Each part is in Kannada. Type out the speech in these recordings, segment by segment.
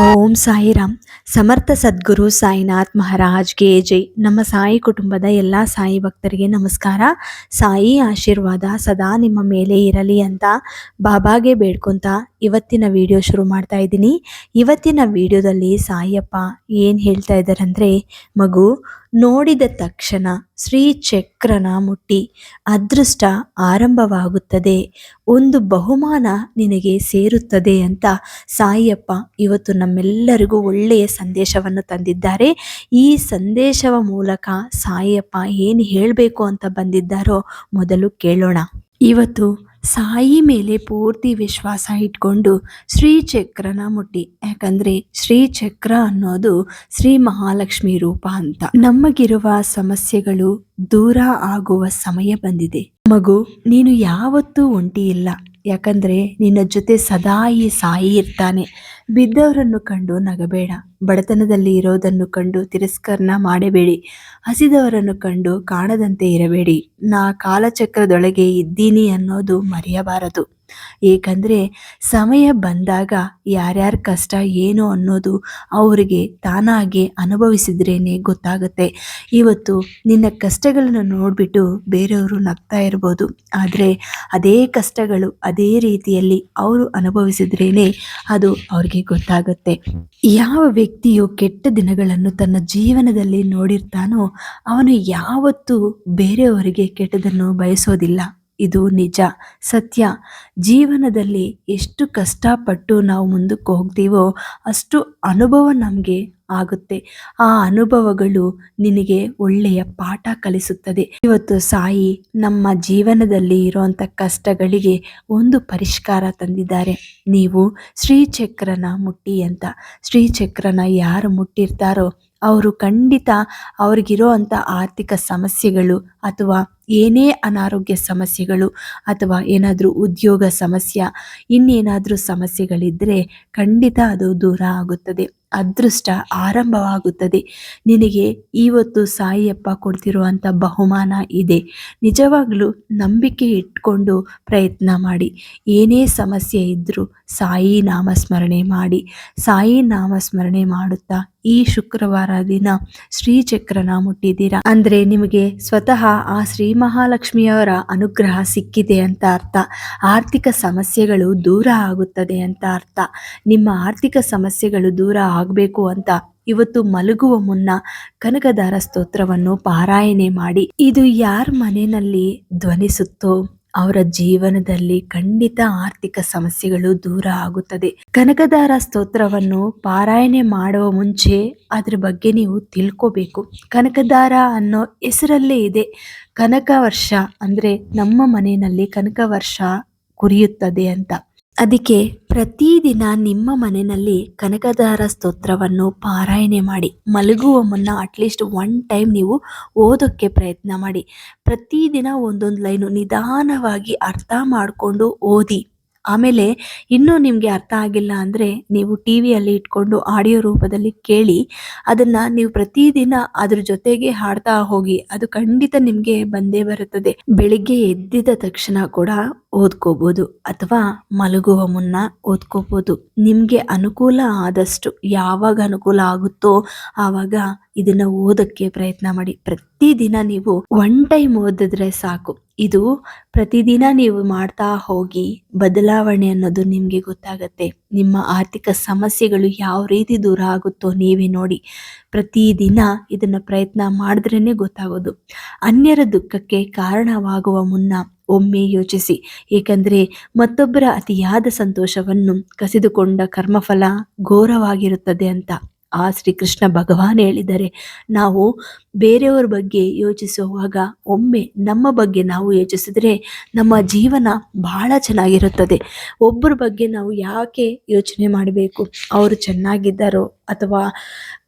ಓಂ ಸಾಯಿರಾಮ್. ಸಮರ್ಥ ಸದ್ಗುರು ಸಾಯಿನಾಥ್ ಮಹಾರಾಜ್ಗೆ ಜೈ. ನಮ್ಮ ಸಾಯಿ ಕುಟುಂಬದ ಎಲ್ಲ ಸಾಯಿ ಭಕ್ತರಿಗೆ ನಮಸ್ಕಾರ. ಸಾಯಿ ಆಶೀರ್ವಾದ ಸದಾ ನಿಮ್ಮ ಮೇಲೆ ಇರಲಿ ಅಂತ ಬಾಬಾಗೆ ಬೇಡ್ಕೊಂತ ಇವತ್ತಿನ ವಿಡಿಯೋ ಶುರು ಮಾಡ್ತಾ ಇದ್ದೀನಿ. ಇವತ್ತಿನ ವಿಡಿಯೋದಲ್ಲಿ ಸಾಯಪ್ಪ ಏನು ಹೇಳ್ತಾ ಇದ್ದಾರೆ ಅಂದರೆ, ಮಗು ನೋಡಿದ ತಕ್ಷಣ ಶ್ರೀ ಚಕ್ರನ ಮುಟ್ಟಿ, ಅದೃಷ್ಟ ಆರಂಭವಾಗುತ್ತದೆ. ಒಂದು ಬಹುಮಾನ ನಿನಗೆ ಸೇರುತ್ತದೆ ಅಂತ ಸಾಯಿಯಪ್ಪ ಇವತ್ತು ನಮ್ಮೆಲ್ಲರಿಗೂ ಒಳ್ಳೆಯ ಸಂದೇಶವನ್ನು ತಂದಿದ್ದಾರೆ. ಈ ಸಂದೇಶವ ಮೂಲಕ ಸಾಯಿಯಪ್ಪ ಏನು ಹೇಳಬೇಕು ಅಂತ ಬಂದಿದ್ದಾರೋ ಮೊದಲು ಕೇಳೋಣ. ಇವತ್ತು ಸಾಯಿ ಮೇಲೆ ಪೂರ್ತಿ ವಿಶ್ವಾಸ ಇಟ್ಕೊಂಡು ಶ್ರೀಚಕ್ರನ ಮುಟ್ಟಿ. ಯಾಕಂದರೆ ಶ್ರೀಚಕ್ರ ಅನ್ನೋದು ಶ್ರೀ ಮಹಾಲಕ್ಷ್ಮಿ ರೂಪ ಅಂತ. ನಮಗಿರುವ ಸಮಸ್ಯೆಗಳು ದೂರ ಆಗುವ ಸಮಯ ಬಂದಿದೆ. ಮಗು, ನೀನು ಯಾವತ್ತೂ ಒಂಟಿ ಇಲ್ಲ. ಯಾಕಂದರೆ ನಿನ್ನ ಜೊತೆ ಸದಾ ಈ ಸಾಯಿ ಇರ್ತಾನೆ. ಬಿದ್ದವರನ್ನು ಕಂಡು ನಗಬೇಡ. ಬಡತನದಲ್ಲಿ ಇರೋದನ್ನು ಕಂಡು ತಿರಸ್ಕರಣ ಮಾಡಬೇಡಿ. ಹಸಿದವರನ್ನು ಕಂಡು ಕಾಣದಂತೆ ಇರಬೇಡಿ. ನಾ ಕಾಲಚಕ್ರದೊಳಗೆ ಇದ್ದೀನಿ ಅನ್ನೋದು ಮರೆಯಬಾರದು. ಏಕೆಂದರೆ ಸಮಯ ಬಂದಾಗ ಯಾರ್ಯಾರ ಕಷ್ಟ ಏನು ಅನ್ನೋದು ಅವರಿಗೆ ತಾನಾಗೆ ಅನುಭವಿಸಿದ್ರೇ ಗೊತ್ತಾಗುತ್ತೆ. ಇವತ್ತು ನಿನ್ನ ಕಷ್ಟಗಳನ್ನು ನೋಡಿಬಿಟ್ಟು ಬೇರೆಯವರು ನಗ್ತಾ ಇರ್ಬೋದು. ಆದರೆ ಅದೇ ಕಷ್ಟಗಳು ಅದೇ ರೀತಿಯಲ್ಲಿ ಅವರು ಅನುಭವಿಸಿದ್ರೇ ಅದು ಅವ್ರಿಗೆ ಗೊತ್ತಾಗುತ್ತೆ. ಯಾವ ವ್ಯಕ್ತಿಯು ಕೆಟ್ಟ ದಿನಗಳನ್ನು ತನ್ನ ಜೀವನದಲ್ಲಿ ನೋಡಿರ್ತಾನೋ ಅವನು ಯಾವತ್ತೂ ಬೇರೆಯವರಿಗೆ ಕೆಟ್ಟದನ್ನು ಬಯಸೋದಿಲ್ಲ. ಇದು ನಿಜ, ಸತ್ಯ. ಜೀವನದಲ್ಲಿ ಎಷ್ಟು ಕಷ್ಟಪಟ್ಟು ನಾವು ಮುಂದಕ್ಕೆ ಹೋಗ್ತೀವೋ ಅಷ್ಟು ಅನುಭವ ನಮಗೆ ಆಗುತ್ತೆ. ಆ ಅನುಭವಗಳು ನಿನಗೆ ಒಳ್ಳೆಯ ಪಾಠ ಕಲಿಸುತ್ತದೆ. ಇವತ್ತು ಸಾಯಿ ನಮ್ಮ ಜೀವನದಲ್ಲಿ ಇರುವಂಥ ಕಷ್ಟಗಳಿಗೆ ಒಂದು ಪರಿಷ್ಕಾರ ತಂದಿದ್ದಾರೆ. ನೀವು ಶ್ರೀಚಕ್ರನ ಮುಟ್ಟಿ ಅಂತ. ಶ್ರೀಚಕ್ರನ ಯಾರು ಮುಟ್ಟಿರ್ತಾರೋ ಅವರು ಖಂಡಿತ ಅವ್ರಿಗಿರೋ ಅಂಥ ಆರ್ಥಿಕ ಸಮಸ್ಯೆಗಳು ಅಥವಾ ಏನೇ ಅನಾರೋಗ್ಯ ಸಮಸ್ಯೆಗಳು ಅಥವಾ ಏನಾದರೂ ಉದ್ಯೋಗ ಸಮಸ್ಯೆ, ಇನ್ನೇನಾದರೂ ಸಮಸ್ಯೆಗಳಿದ್ದರೆ ಖಂಡಿತ ಅದು ದೂರ ಆಗುತ್ತದೆ. ಅದೃಷ್ಟ ಆರಂಭವಾಗುತ್ತದೆ. ನಿನಗೆ ಇವತ್ತು ಸಾಯಿಯಪ್ಪ ಕೊಡ್ತಿರುವಂಥ ಬಹುಮಾನ ಇದೆ. ನಿಜವಾಗಲೂ ನಂಬಿಕೆ ಇಟ್ಕೊಂಡು ಪ್ರಯತ್ನ ಮಾಡಿ. ಏನೇ ಸಮಸ್ಯೆ ಇದ್ದರೂ ಸಾಯಿ ನಾಮಸ್ಮರಣೆ ಮಾಡಿ. ಸಾಯಿ ನಾಮಸ್ಮರಣೆ ಮಾಡುತ್ತಾ ಈ ಶುಕ್ರವಾರ ದಿನ ಶ್ರೀಚಕ್ರನ ಮುಟ್ಟಿದ್ದೀರಾ? ಅಂದರೆ ನಿಮಗೆ ಸ್ವತಃ ಆ ಶ್ರೀ ಮಹಾಲಕ್ಷ್ಮಿಯವರ ಅನುಗ್ರಹ ಸಿಕ್ಕಿದೆ ಅಂತ ಅರ್ಥ. ಆರ್ಥಿಕ ಸಮಸ್ಯೆಗಳು ದೂರ ಆಗುತ್ತದೆ ಅಂತ ಅರ್ಥ. ನಿಮ್ಮ ಆರ್ಥಿಕ ಸಮಸ್ಯೆಗಳು ದೂರ ಆಗಬೇಕು ಅಂತ ಇವತ್ತು ಮಲಗುವ ಮುನ್ನ ಕನಕದಾರ ಸ್ತೋತ್ರವನ್ನು ಪಾರಾಯಣೆ ಮಾಡಿ. ಇದು ಯಾರ ಮನೆಯಲ್ಲಿ ಧ್ವನಿಸುತ್ತೋ? ಅವರ ಜೀವನದಲ್ಲಿ ಖಂಡಿತ ಆರ್ಥಿಕ ಸಮಸ್ಯೆಗಳು ದೂರ ಆಗುತ್ತದೆ. ಕನಕದಾರ ಸ್ತೋತ್ರವನ್ನು ಪಾರಾಯಣೆ ಮಾಡುವ ಮುಂಚೆ ಅದ್ರ ಬಗ್ಗೆ ನೀವು ತಿಳ್ಕೋಬೇಕು. ಕನಕದಾರ ಅನ್ನೋ ಹೆಸರಲ್ಲೇ ಇದೆ. ಕನಕ ವರ್ಷ ಅಂದ್ರೆ ನಮ್ಮ ಮನೆಯಲ್ಲಿ ಕನಕ ವರ್ಷ ಕುರಿಯುತ್ತದೆ ಅಂತ. ಅದಕ್ಕೆ ಪ್ರತಿದಿನ ನಿಮ್ಮ ಮನೆಯಲ್ಲಿ ಕನಕದಾರ ಸ್ತೋತ್ರವನ್ನು ಪಾರಾಯಣೆ ಮಾಡಿ. ಮಲಗುವ ಮುನ್ನ ಅಟ್ಲೀಸ್ಟ್ ಒನ್ ಟೈಮ್ ನೀವು ಓದೋಕ್ಕೆ ಪ್ರಯತ್ನ ಮಾಡಿ. ಪ್ರತಿದಿನ ಒಂದೊಂದು ಲೈನು ನಿಧಾನವಾಗಿ ಅರ್ಥ ಮಾಡಿಕೊಂಡು ಓದಿ. ಆಮೇಲೆ ಇನ್ನೂ ನಿಮಗೆ ಅರ್ಥ ಆಗಿಲ್ಲ ಅಂದರೆ ನೀವು ಟಿ ವಿಯಲ್ಲಿ ಇಟ್ಕೊಂಡು ಆಡಿಯೋ ರೂಪದಲ್ಲಿ ಕೇಳಿ ಅದನ್ನು ನೀವು ಪ್ರತಿದಿನ ಅದ್ರ ಜೊತೆಗೆ ಹಾಡ್ತಾ ಹೋಗಿ ಅದು ಖಂಡಿತ ನಿಮಗೆ ಬಂದೇ ಬರುತ್ತದೆ. ಬೆಳಿಗ್ಗೆ ಎದ್ದಿದ ತಕ್ಷಣ ಕೂಡ ಓದ್ಕೋಬೋದು ಅಥವಾ ಮಲಗುವ ಮುನ್ನ ಓದ್ಕೋಬೋದು. ನಿಮಗೆ ಅನುಕೂಲ ಆದಷ್ಟು ಯಾವಾಗ ಅನುಕೂಲ ಆಗುತ್ತೋ ಆವಾಗ ಇದನ್ನ ಓದಕ್ಕೆ ಪ್ರಯತ್ನ ಮಾಡಿ. ಪ್ರತಿದಿನ ನೀವು ಒನ್ ಟೈಮ್ ಓದಿದ್ರೆ ಸಾಕು. ಇದು ಪ್ರತಿದಿನ ನೀವು ಮಾಡ್ತಾ ಹೋಗಿ ಬದಲಾವಣೆ ಅನ್ನೋದು ನಿಮಗೆ ಗೊತ್ತಾಗತ್ತೆ. ನಿಮ್ಮ ಆರ್ಥಿಕ ಸಮಸ್ಯೆಗಳು ಯಾವ ರೀತಿ ದೂರ ಆಗುತ್ತೋ ನೀವೇ ನೋಡಿ. ಪ್ರತಿದಿನ ಇದನ್ನ ಪ್ರಯತ್ನ ಮಾಡಿದ್ರೇ ಗೊತ್ತಾಗೋದು. ಅನ್ಯರ ದುಃಖಕ್ಕೆ ಕಾರಣವಾಗುವ ಮುನ್ನ ಒಮ್ಮೆ ಯೋಚಿಸಿ. ಏಕೆಂದರೆ ಮತ್ತೊಬ್ಬರ ಅತಿಯಾದ ಸಂತೋಷವನ್ನು ಕಸಿದುಕೊಂಡ ಕರ್ಮಫಲ ಘೋರವಾಗಿರುತ್ತದೆ ಅಂತ. ಆ ಶ್ರೀಕೃಷ್ಣ ಭಗವಾನ್ ಹೇಳಿದರೆ ನಾವು ಬೇರೆಯವರ ಬಗ್ಗೆ ಯೋಚಿಸುವಾಗ ಒಮ್ಮೆ ನಮ್ಮ ಬಗ್ಗೆ ನಾವು ಯೋಚಿಸಿದ್ರೆ ನಮ್ಮ ಜೀವನ ಬಹಳ ಚೆನ್ನಾಗಿರುತ್ತದೆ. ಒಬ್ಬರ ಬಗ್ಗೆ ನಾವು ಯಾಕೆ ಯೋಚನೆ ಮಾಡಬೇಕು? ಅವರು ಚೆನ್ನಾಗಿದ್ದಾರೋ ಅಥವಾ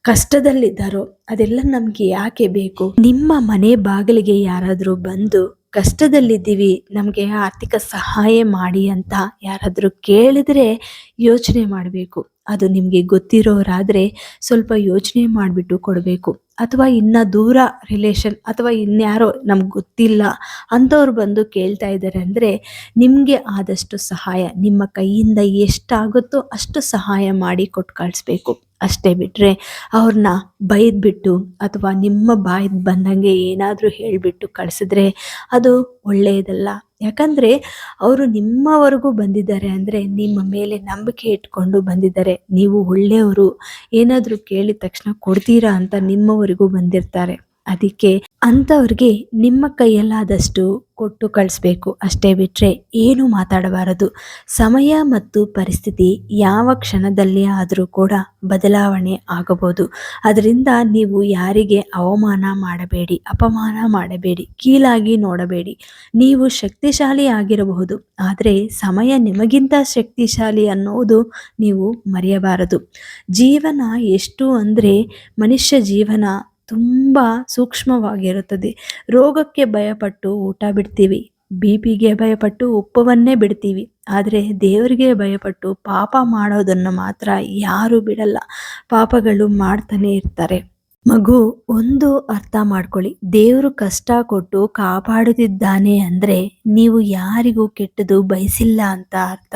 ಕಷ್ಟದಲ್ಲಿದ್ದಾರೋ ಅದೆಲ್ಲ ನಮಗೆ ಯಾಕೆ ಬೇಕು? ನಿಮ್ಮ ಮನೆ ಬಾಗಿಲಿಗೆ ಯಾರಾದರೂ ಬಂದು ಕಷ್ಟದಲ್ಲಿದ್ದೀವಿ, ನಮಗೆ ಆರ್ಥಿಕ ಸಹಾಯ ಮಾಡಿ ಅಂತ ಯಾರಾದರೂ ಕೇಳಿದರೆ ಯೋಚನೆ ಮಾಡಬೇಕು. ಅದು ನಿಮಗೆ ಗೊತ್ತಿರೋರಾದರೆ ಸ್ವಲ್ಪ ಯೋಚನೆ ಮಾಡಿಬಿಟ್ಟು ಕೊಡಬೇಕು. ಅಥವಾ ಇನ್ನು ದೂರ ರಿಲೇಷನ್ ಅಥವಾ ಇನ್ಯಾರೋ ನಮ್ಗೆ ಗೊತ್ತಿಲ್ಲ ಅಂಥವ್ರು ಬಂದು ಕೇಳ್ತಾ ಇದ್ದಾರೆ ಅಂದರೆ ನಿಮಗೆ ಆದಷ್ಟು ಸಹಾಯ, ನಿಮ್ಮ ಕೈಯಿಂದ ಎಷ್ಟಾಗುತ್ತೋ ಅಷ್ಟು ಸಹಾಯ ಮಾಡಿ ಕೊಟ್ಟು ಕಳಿಸ್ಬೇಕು. ಅಷ್ಟೇ ಬಿಟ್ಟರೆ ಅವ್ರನ್ನ ಬೈದ್ಬಿಟ್ಟು ಅಥವಾ ನಿಮ್ಮ ಬಾಯಿಗೆ ಬಂದಂಗೆ ಏನಾದರೂ ಹೇಳಿಬಿಟ್ಟು ಕಳಿಸಿದ್ರೆ ಅದು ಒಳ್ಳೆಯದಲ್ಲ. ಯಾಕಂದರೆ ಅವರು ನಿಮ್ಮವರೆಗೂ ಬಂದಿದ್ದಾರೆ ಅಂದರೆ ನಿಮ್ಮ ಮೇಲೆ ನಂಬಿಕೆ ಇಟ್ಕೊಂಡು ಬಂದಿದ್ದಾರೆ. ನೀವು ಒಳ್ಳೆಯವರು. ಏನಾದರೂ ಕೇಳಿದ ತಕ್ಷಣ ಕೊಡ್ತೀರಾ ಅಂತ ನಿಮ್ಮವರೆಗೂ ಬಂದಿರ್ತಾರೆ. ಅದಕ್ಕೆ ಅಂಥವ್ರಿಗೆ ನಿಮ್ಮ ಕೈಯಲ್ಲಾದಷ್ಟು ಕೊಟ್ಟು ಕಳಿಸ್ಬೇಕು. ಅಷ್ಟೇ ಬಿಟ್ಟರೆ ಏನು ಮಾತಾಡಬಾರದು. ಸಮಯ ಮತ್ತು ಪರಿಸ್ಥಿತಿ ಯಾವ ಕ್ಷಣದಲ್ಲಿ ಆದರೂ ಕೂಡ ಬದಲಾವಣೆ ಆಗಬಹುದು. ಅದರಿಂದ ನೀವು ಯಾರಿಗೆ ಅವಮಾನ ಮಾಡಬೇಡಿ, ಅಪಮಾನ ಮಾಡಬೇಡಿ, ಕೀಳಾಗಿ ನೋಡಬೇಡಿ. ನೀವು ಶಕ್ತಿಶಾಲಿ ಆಗಿರಬಹುದು, ಆದರೆ ಸಮಯ ನಿಮಗಿಂತ ಶಕ್ತಿಶಾಲಿ ಅನ್ನೋದು ನೀವು ಮರೆಯಬಾರದು. ಜೀವನ ಎಷ್ಟು ಅಂದರೆ ಮನುಷ್ಯ ಜೀವನ ತುಂಬ ಸೂಕ್ಷ್ಮವಾಗಿರುತ್ತದೆ. ರೋಗಕ್ಕೆ ಭಯಪಟ್ಟು ಊಟ ಬಿಡ್ತೀವಿ ಬಿ ಪಿಗೆ ಭಯಪಟ್ಟು ಉಪ್ಪವನ್ನೇ ಬಿಡ್ತೀವಿ. ಆದರೆ ದೇವರಿಗೆ ಭಯಪಟ್ಟು ಪಾಪ ಮಾಡೋದನ್ನು ಮಾತ್ರ ಯಾರೂ ಬಿಡಲ್ಲ. ಪಾಪಗಳು ಮಾಡ್ತಾನೆ ಇರ್ತಾರೆ. ಮಗು, ಒಂದು ಅರ್ಥ ಮಾಡ್ಕೊಳ್ಳಿ. ದೇವರು ಕಷ್ಟ ಕೊಟ್ಟು ಕಾಪಾಡುತ್ತಿದ್ದಾನೆ ಅಂದರೆ ನೀವು ಯಾರಿಗೂ ಕೆಟ್ಟದು ಬಯಸಿಲ್ಲ ಅಂತ ಅರ್ಥ.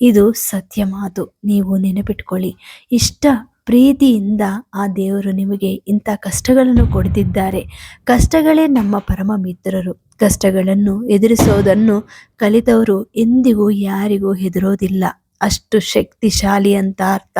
ಇದು ಸತ್ಯ ಮಾತು. ನೀವು ನೆನಪಿಟ್ಕೊಳ್ಳಿ. ಇಷ್ಟ ಪ್ರೀತಿಯಿಂದ ಆ ದೇವರು ನಿಮಗೆ ಇಂಥ ಕಷ್ಟಗಳನ್ನು ಕೊಡ್ತಿದ್ದಾರೆ. ಕಷ್ಟಗಳೇ ನಮ್ಮ ಪರಮ ಮಿತ್ರರು. ಕಷ್ಟಗಳನ್ನು ಎದುರಿಸೋದನ್ನು ಕಲಿತವರು ಎಂದಿಗೂ ಯಾರಿಗೂ ಹೆದರೋದಿಲ್ಲ. ಅಷ್ಟು ಶಕ್ತಿಶಾಲಿ ಅಂತ ಅರ್ಥ.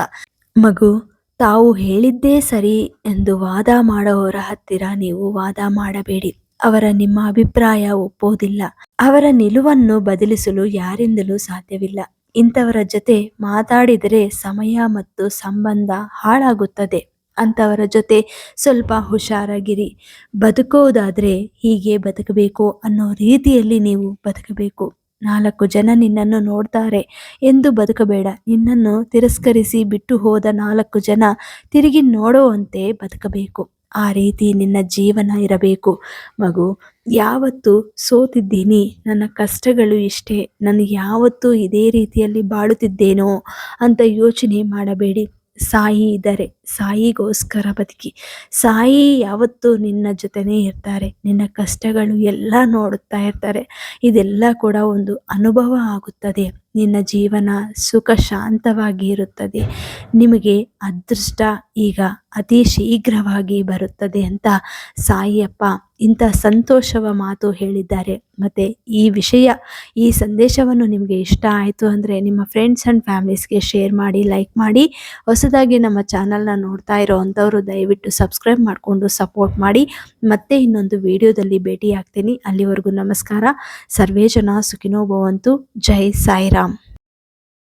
ಮಗು, ತಾವು ಹೇಳಿದ್ದೇ ಸರಿ ಎಂದು ವಾದ ಮಾಡೋವರ ಹತ್ತಿರ ನೀವು ವಾದ ಮಾಡಬೇಡಿ. ಅವರ ನಿಮ್ಮ ಅಭಿಪ್ರಾಯ ಒಪ್ಪೋದಿಲ್ಲ. ಅವರ ನಿಲುವನ್ನು ಬದಲಿಸಲು ಯಾರಿಂದಲೂ ಸಾಧ್ಯವಿಲ್ಲ. ಇಂಥವರ ಜೊತೆ ಮಾತಾಡಿದರೆ ಸಮಯ ಮತ್ತು ಸಂಬಂಧ ಹಾಳಾಗುತ್ತದೆ. ಅಂಥವರ ಜೊತೆ ಸ್ವಲ್ಪ ಹುಷಾರಾಗಿರಿ. ಬದುಕೋದಾದರೆ ಹೀಗೆ ಬದುಕಬೇಕು ಅನ್ನೋ ರೀತಿಯಲ್ಲಿ ನೀವು ಬದುಕಬೇಕು. ನಾಲ್ಕು ಜನ ನಿನ್ನನ್ನು ನೋಡ್ತಾರೆ. ಎಂದು ಬದುಕಬೇಡ. ನಿನ್ನನ್ನು ತಿರಸ್ಕರಿಸಿ ಬಿಟ್ಟು ಹೋದ ನಾಲ್ಕು ಜನ ತಿರುಗಿ ನೋಡುವಂತೆ ಬದುಕಬೇಕು. ಆ ರೀತಿ ನಿನ್ನ ಜೀವನ ಇರಬೇಕು. ಮಗು, ಯಾವತ್ತು ಸೋತಿದ್ದೀನಿ. ನನ್ನ ಕಷ್ಟಗಳು ಇಷ್ಟೇ. ನಾನು ಯಾವತ್ತೂ ಇದೇ ರೀತಿಯಲ್ಲಿ ಬಾಳುತ್ತಿದ್ದೇನೋ ಅಂತ ಯೋಚನೆ ಮಾಡಬೇಡಿ. ಸಾಯಿ ಇದ್ದಾರೆ, ಸಾಯಿಗೋಸ್ಕರ ಬದುಕಿ. ಸಾಯಿ ಯಾವತ್ತೂ ನಿನ್ನ ಜೊತೆನೇ ಇರ್ತಾರೆ. ನಿನ್ನ ಕಷ್ಟಗಳು ಎಲ್ಲ ನೋಡುತ್ತಾ ಇರ್ತಾರೆ. ಇದೆಲ್ಲ ಕೂಡ ಒಂದು ಅನುಭವ ಆಗುತ್ತದೆ. ನಿನ್ನ ಜೀವನ ಸುಖ ಶಾಂತವಾಗಿ ಇರುತ್ತದೆ. ನಿಮಗೆ ಅದೃಷ್ಟ ಈಗ ಅತಿ ಶೀಘ್ರವಾಗಿ ಬರುತ್ತದೆ ಅಂತ ಸಾಯಿಯಪ್ಪ ಇಂಥ ಸಂತೋಷವ ಮಾತು ಹೇಳಿದ್ದಾರೆ. ಮತ್ತು ಈ ವಿಷಯ, ಈ ಸಂದೇಶವನ್ನು ನಿಮಗೆ ಇಷ್ಟ ಆಯಿತು ಅಂದರೆ ನಿಮ್ಮ ಫ್ರೆಂಡ್ಸ್ ಆ್ಯಂಡ್ ಫ್ಯಾಮಿಲೀಸ್ಗೆ ಶೇರ್ ಮಾಡಿ ಲೈಕ್ ಮಾಡಿ. ಹೊಸದಾಗಿ ನಮ್ಮ ಚಾನಲ್ನ ನೋಡ್ತಾ ಇರೋ ಅಂಥವರು ದಯವಿಟ್ಟು ಸಬ್ಸ್ಕ್ರೈಬ್ ಮಾಡಿಕೊಂಡು ಸಪೋರ್ಟ್ ಮಾಡಿ. ಮತ್ತೆ ಇನ್ನೊಂದು ವಿಡಿಯೋದಲ್ಲಿ ಭೇಟಿಯಾಗ್ತೀನಿ. ಅಲ್ಲಿವರೆಗೂ ನಮಸ್ಕಾರ. ಸರ್ವೇ ಜನ ಸುಖಿನೋ ಭವಂತು. ಜೈ ಸಾಯಿರಾಮ್.